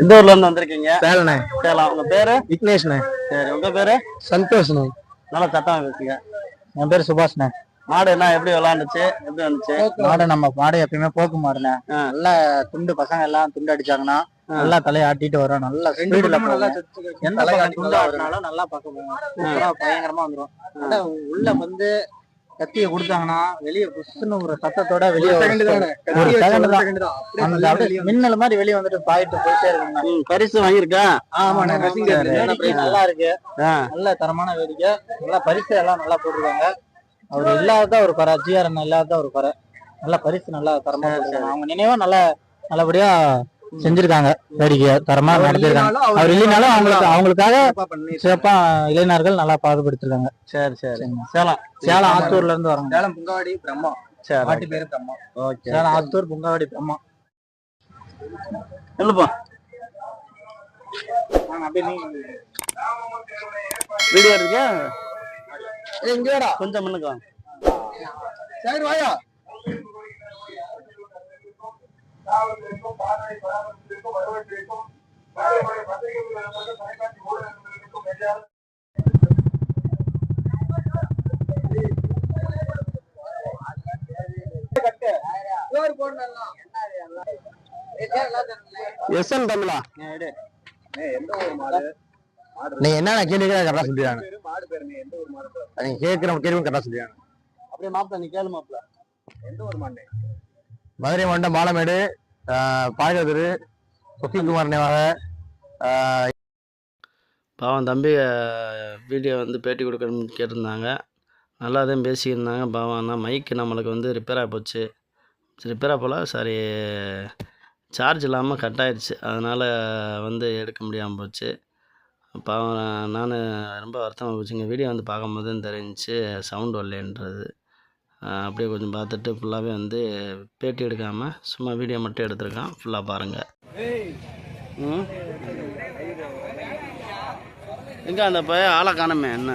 எந்த ஊர்ல இருந்து வந்திருக்கீங்க? சேலண்ணே. சேலம். உங்க பேரு? விக்னேஷ்ண்ணே. சரி உங்க பேரு? சந்தோஷ்ண்ணே. நல்லா சத்தமா பேசுங்க. என் பேர் சுபாஷ்ண்ணே. மாடு என்ன எப்படி விளையாண்டுச்சு? எப்படி வந்துச்சு? மாடு. நம்ம மாடு எப்பயுமே போக்கு மாடுண்ணே. நல்ல துண்டு பசங்க எல்லாம் துண்டு அடிச்சாங்கன்னா நல்லா தலையை ஆட்டிட்டு வரும். நல்ல ஸ்பீடுல எந்த நல்லா பார்க்க சூப்பரா பயங்கரமா வந்துரும். நல்லா உள்ள வந்து கத்திய கொடுத்தாங்கன்னா வெளிய புஷ்னு ஒரு சத்தத்தோட வெளிய ஒரு தான். மின்னல் மாதிரி வெளிய வந்துட்டு பாயிட்டு போயிட்டே இருக்குங்க ம், பரிசு வாங்கியிருக்கா? ஆமாண்ணே வேடிக்கை நல்லா இருக்கு. நல்ல தரமான வேடிக்கை. நல்லா பரிசு எல்லாம் நல்லா போட்டிருக்காங்க. அவர் இல்லாத ஒரு குறை. ஜிஆர் இல்லாத ஒரு குறை. நல்ல பரிசு நல்லா தரமா அவங்க நினைவா நல்லா நல்லபடியா செஞ்சிருக்காங்க. வேடிக்கையா தரமா நடத்திருக்காங்க. அவர் இல்லைனாலும் அவங்களுக்கு அவங்களுக்காக சிறப்பா இளைஞர்கள் நல்லா பாடுபடுத்திருக்காங்க சரி சரி. சேலம். சேலம் ஆத்தூர்ல இருந்து வராங்க. சேலம் புங்காவாடி பிரம்மா. சரி பாட்டி பேரு பிரம்மா. ஓகே சேலம் ஆத்தூர் புங்காவடி பிரம்மா. சொல்லுப்பா. வீடியோ எங்கடா கொஞ்சம் முன்னுக்கு சரி வாயா. எஸ் என் தமிழா? எந்த ஊர் மாடு? நீ என்னென்ன கேள்வி கரெக்டா சொல்லிடுறாங்க. மாடு பேரு நீ எந்த ஊர் மாடு நீங்க கேட்கிற கேள்வி கரெக்டா சொல்லிடுறாங்க. அப்படியே மாப்பிள நீ கேளு மாப்பிள. எந்த ஊர் மாடு மதுரை மாவட்டம் பாலமேடு பாயகதிரு சுசிகுமார் நினைவாக பாவம் தம்பி வீடியோ வந்து பேட்டி கொடுக்கணும்னு கேட்டிருந்தாங்க. நல்லா தான் பேசியிருந்தாங்க. பாவம் ஆனால் மைக்கு நம்மளுக்கு வந்து ரிப்பேர் ஆகி போச்சு. ரிப்பேர் போல் சாரி சார்ஜ் இல்லாமல் கட் ஆயிடுச்சு அதனால் வந்து எடுக்க முடியாமல் போச்சு. பாவம் நான் ரொம்ப வருத்தமாக போச்சுங்க. வீடியோ வந்து பார்க்கும்போது தெரிஞ்சிச்சு சவுண்ட் வரலன்றது அப்படியே கொஞ்சம் பார்த்துட்டு ஃபுல்லாகவே வந்து பேட்டி எடுக்காமல் சும்மா வீடியோ மட்டும் எடுத்திருக்கான். ஃபுல்லாக பாருங்கள் எங்கே அந்த பையன்? ஆளை காணுமே என்ன?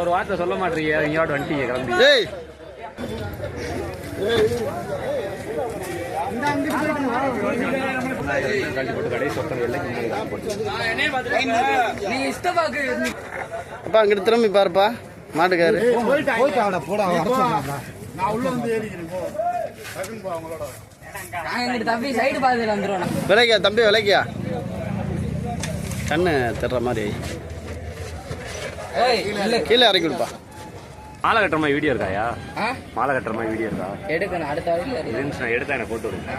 ஒரு வார்த்தை சொல்ல மாட்டீங்க இங்கோட வந்துட்டீங்க கிளம்பி. டேய் அங்கிட்டு திரும்பி பாருப்பா. மாட்டுக்காரு. தம்பி விலைக்கியா தம்பி விலைக்கியா கண்ணு தர்ற மாதிரி கீழே இறக்கி விடுப்பா. மாலை கட்டுற மாதிரி வீடியோ இருக்காயா? மாலை கட்டுற மாதிரி வீடியோ இருக்கா? எடுக்கணும் அடுத்த இருந்துச்சு நான் எடுத்தா எனக்கு போட்டு விடுங்க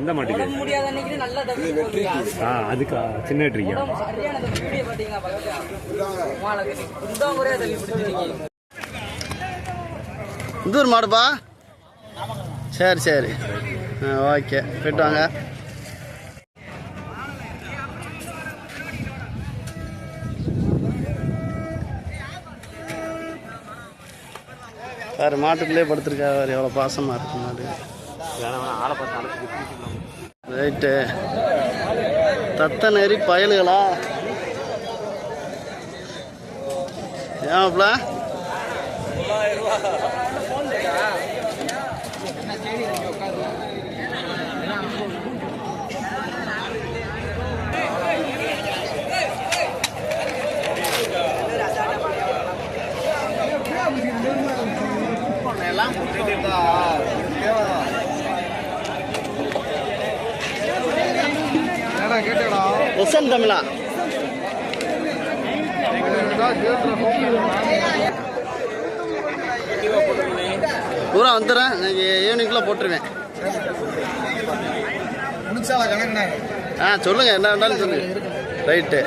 எந்த மாட்டுக்கு? முடியாத அன்னைக்கு நல்லா தம்பி போட்டுருக்கான். ஆ அதுக்கா? சின்ன ஒரே ஊர் மாடுப்பா. சரி சரி. ஆ ஓகே. போயிட்டு வாங்க. வேறு மாட்டுக்குள்ளே படுத்திருக்கா வேறு எவ்வளோ பாசமாக இருக்கு மாடு. ஆளை ரைட்டு. தத்த நெறி பயலுகளா? ஏன்ப்பல எஸ்என் தமிழா? பூரா வந்துடுறேன். இன்னைக்கு ஈவினிங்குள்ளே போட்டுருவேன். ஆ சொல்லுங்க என்ன வேணாலும் சொல்லுங்க ரைட்டு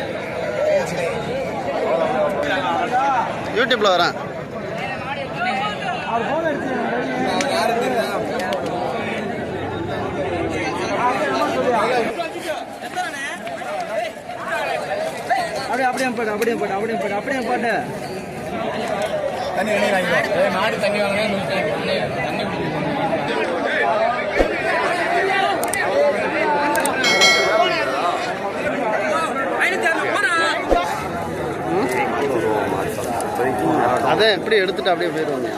யூடியூப்ல வரேன். அப்படியே அப்படியே போட்டு அப்படியே போட்டு அப்படியே போட்டு அப்படியே போட்டு தண்ணி தண்ணி வாங்கிக்கோ. மாடு தண்ணி வாங்கினா தண்ணி எப்படி எடுத்துட்டு அப்படியே போயிடுவாங்க.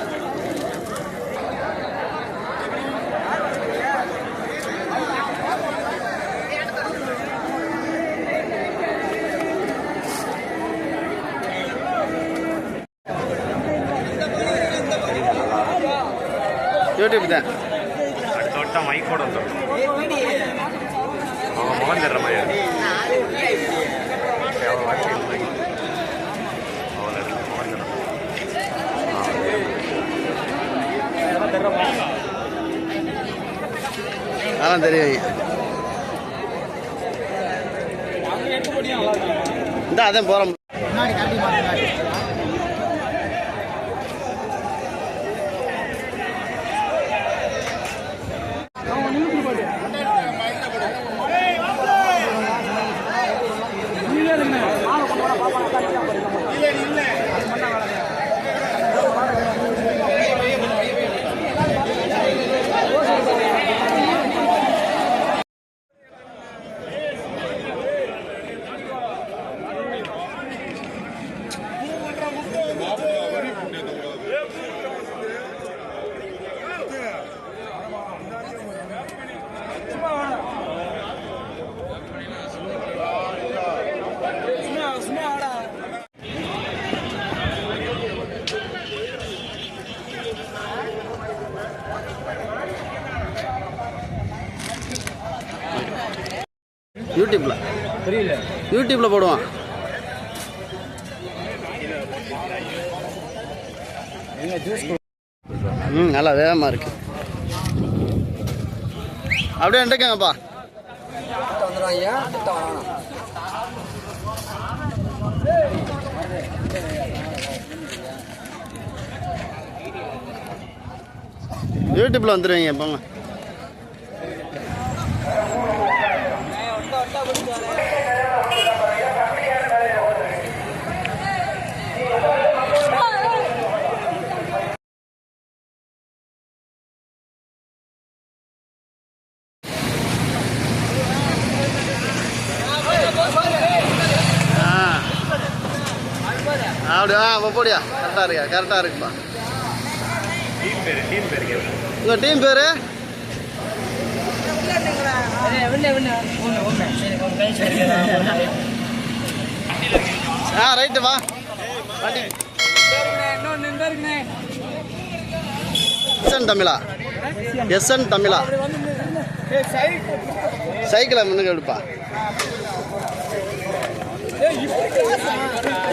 யூடியூப் தான் அடுத்த வட்டம் மைக்கோட வந்துடும் அவன் முகம் தர்ற மாதிரி அதெல்லாம் தெரியும். இந்த அதான் போகிறோம் யூடியூப்ல. புரியல யூடியூப்ல போடுவான் ம் நல்லா வேகமாக இருக்கு. அப்படியே நின்றுக்கங்கப்பா. வந்துடும் யூடியூப்ல வந்துடுவீங்க போங்க ஆ அப்படியா அப்போ போடியா கரெக்டாக இருக்கா கரெக்டாக இருக்குப்பா டீம் பேர் டீம் பேர் உங்கள் டீம் பேர் ஆ ரைட்டு வா வண்டி எஸ்என் தமிழா எஸ்என் தமிழா சைக்கிளை முன்னுக்கு எடுப்பா ஆ டீம் பேர் கேட்குறேன்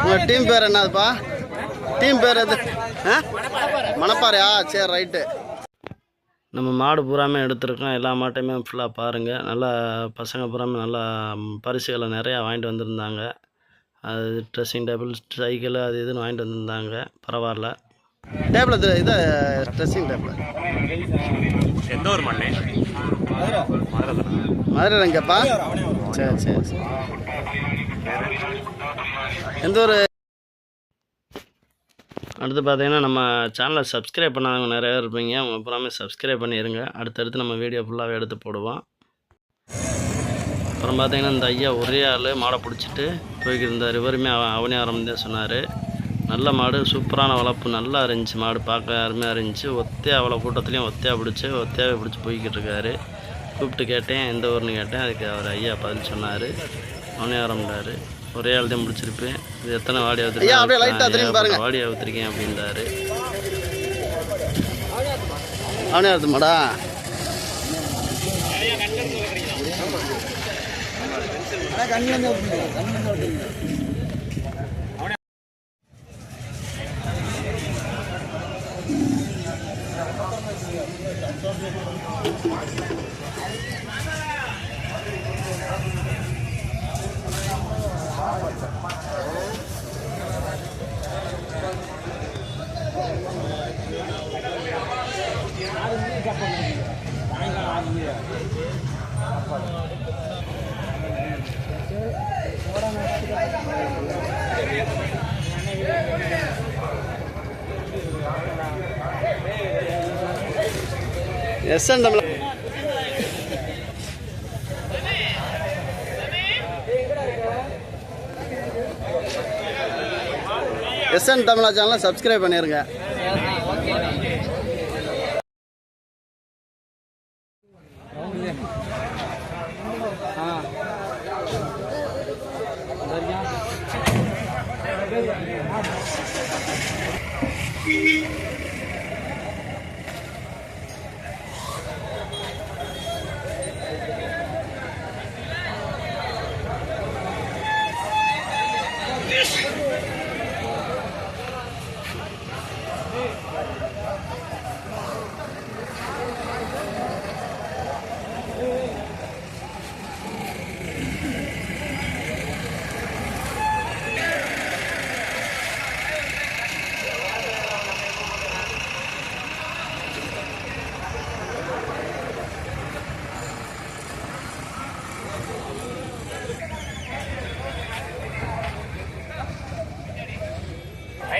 உங்கள் டீம் பேர் என்னதுப்பா? டீம் பேர் எது? ஆ? மணப்பாறையா? சரி ரைட்டு. நம்ம மாடு பூராமே எடுத்திருக்கோம். எல்லா மாட்டையுமே ஃபுல்லாக பாருங்கள் நல்லா பசங்க பூராமே நல்லா பரிசுகளை நிறையா வாங்கிட்டு வந்திருந்தாங்க. அது ட்ரெஸ்ஸிங் டேபிள் சைக்கிள் அது இதுன்னு வாங்கிட்டு வந்திருந்தாங்க. பரவாயில்ல. டேபிள் இது இது ட்ரெஸ்ஸிங் டேபிள் எந்த ஒரு மண்ணே. மதுரை மதுரை எங்கப்பா சரி சரி சரி. எந்த ஒரு அடுத்து பார்த்தீங்கன்னா நம்ம சேனலை சப்ஸ்கிரைப் பண்ணாதவங்க நிறைய பேர் இருப்பீங்க. அவங்க பூராமே சப்ஸ்கிரைப் பண்ணிடுங்க அடுத்தடுத்து நம்ம வீடியோ ஃபுல்லாகவே எடுத்து போடுவோம். அப்புறம் பார்த்தீங்கன்னா இந்த ஐயா ஒரே ஆள் மாடை பிடிச்சிட்டு போய்கிட்டு இருந்தார். இவருமே அவன் அவனியாரம் தான் சொன்னார். நல்ல மாடு சூப்பரான வளர்ப்பு நல்லா இருந்துச்சு மாடு. பார்க்க அருமையாக இருந்துச்சு. ஒத்தையாக அவ்வளோ கூட்டத்துலேயும் ஒத்தையாக பிடிச்சி ஒத்தையாகவே பிடிச்சி போய்கிட்டு இருக்காரு. கூப்பிட்டு கேட்டேன் எந்த ஊர்னு கேட்டேன். அதுக்கு அவர் ஐயா பதில் சொன்னார். அவனியாரம்ன்றாரு ஒரே ஆள் தான் முடிச்சிருப்பேன். இது எத்தனை வாடி பாருங்க. வாடி அவுத்திருக்கேன் அப்படின்றாரு. அவனே எடுத்து மாடா எஸ்என் தமிழ். எஸ்என் தமிழா சேனலை சப்ஸ்கிரைப் பண்ணிடுங்க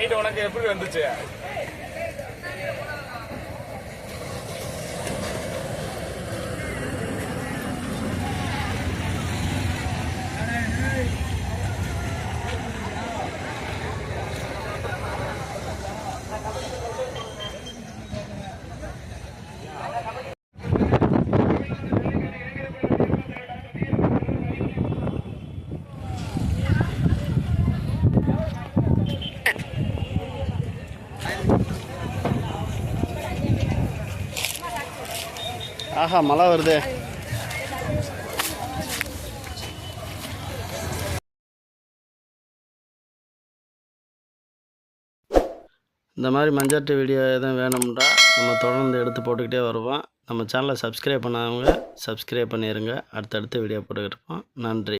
நைட் உனக்கு எப்படி வந்துச்சு? ஆஹா மழை வருது. இந்த மாதிரி மஞ்சாட்டு வீடியோ எதுவும் வேணும்னா நம்ம தொடர்ந்து எடுத்து போட்டுக்கிட்டே வருவோம். நம்ம சேனலை சப்ஸ்கிரைப் பண்ணாதவங்க சப்ஸ்கிரைப் பண்ணிடுங்க அடுத்தடுத்து வீடியோ போட்டுக்கிட்டு இருப்போம். நன்றி.